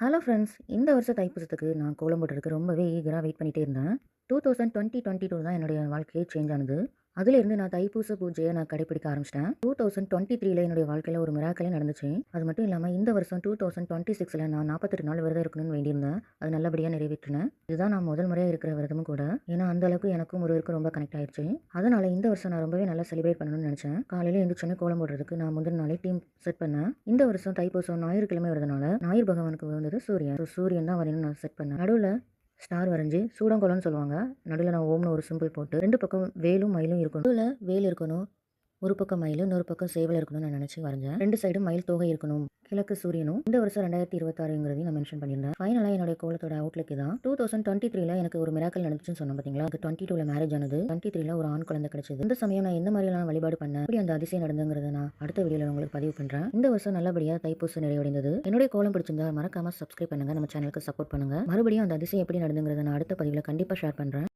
Hello friends இந்த வருஷ தைப்பூசத்துக்கு நான் கோலம் போட்டுறதுக்கு ரொம்பவே ஈகராக வெயிட் பண்ணிகிட்டே இருந்தேன். Two thousand twenty twenty two தான் என்னுடைய வாழ்க்கையே சேஞ்ச் ஆனது. அதுலேருந்து நான் தைப்பூச பூஜையை நான் கடைப்பிடிக்க ஆரம்பிச்சிட்டேன். டூ தௌசண்ட் டுவெண்ட்டி த்ரீல என்னுடைய வாழ்க்கையில் ஒரு மிராக்கலே நடந்துச்சு. அது மட்டும் இல்லாமல் இந்த வருஷம் டூ தௌசண்ட் டுவெண்ட்டி சிக்ஸில் நான் நாற்பத்தெட்டு நாள் விரதம் இருக்கணும்னு வேண்டியிருந்தேன். அது நல்லபடியாக நிறைவேற்றினேன். இதுதான் நான் முதல் முறையாக இருக்கிற விரதமும் கூட. ஏன்னா அந்த அளவுக்கு எனக்கும் ஒருவருக்கும் ரொம்ப கனெக்ட் ஆயிடுச்சு அதனால இந்த வருஷம் நான் ரொம்பவே நல்லா செலிப்ரேட் பண்ணணும்னு நினச்சேன். காலையில் எழுந்திரிச்சோன்னே கோலம் போடுறதுக்கு நான் முந்தின நாளே டீம் செட் பண்ணேன். இந்த வருஷம் தைப்பூசம் ஞாயிற்றுக்கிழமை வரதுனால ஞாயிறு பகவானுக்கு வந்தது சூரியன். சூரியன் தான் வரணும்னு நான் செட் பண்ணேன். நடுவில் ஸ்டார் வரைஞ்சி சூடங்குளம்னு சொல்லுவாங்க. நடுவில் நான் ஓம்னு ஒரு சிம்பிள் போட்டு ரெண்டு பக்கம் வேலும் மயிலும் இருக்கணும். நடுவில் வேல் இருக்கணும். ஒரு பக்கம் மயில் இன்னொரு பக்கம் சேவல் இருக்கணும்னு நான் நினச்சி வரைஞ்சேன். ரெண்டு சைடும் மயில் தொகை இருக்கணும். கிழக்கு சூரியனும் இந்த வருஷம் ரெண்டாயிரத்தி இருபத்தாறுங்கிறதையும் நான் மென்ஷன் பண்ணியிருந்தேன். ஃபைனலாக என்னுடைய கோலத்தோட அவுட்லுக்கு தான் டூ தௌசண்ட் டுவெண்ட்டி த்ரீல எனக்கு ஒரு மிராக்கல் நடந்துச்சுன்னு சொன்னேன் பார்த்தீங்களா அது டுவெண்ட்டி டூல மேரேஜ் ஆனது. டுவெண்ட்டி த்ரீல ஒரு ஆண் குழந்தை கிடைச்சது. இந்த சமயம் நான் எந்த மாதிரியான வழிபாடு பண்ணேன்? அப்படி அந்த அதிசயம் நடந்துங்கிறத நான் அடுத்த வீடியோவில் உங்களுக்கு பதிவு பண்ணுறேன் இந்த வருஷம் நல்லபடியாக தைப்பூசம் நிறைவடைந்தது. என்னுடைய கோலம் பிடிச்சிருந்தா மறக்காம சப்ஸ்கிரைப் பண்ணுங்க. நம்ம சேனலுக்கு சப்போர்ட் பண்ணுங்க. மறுபடியும் அந்த அதிசயம் எப்படி நடந்துங்கிறத நான் அடுத்த பதிவில் கண்டிப்பாக ஷேர் பண்ணுறேன்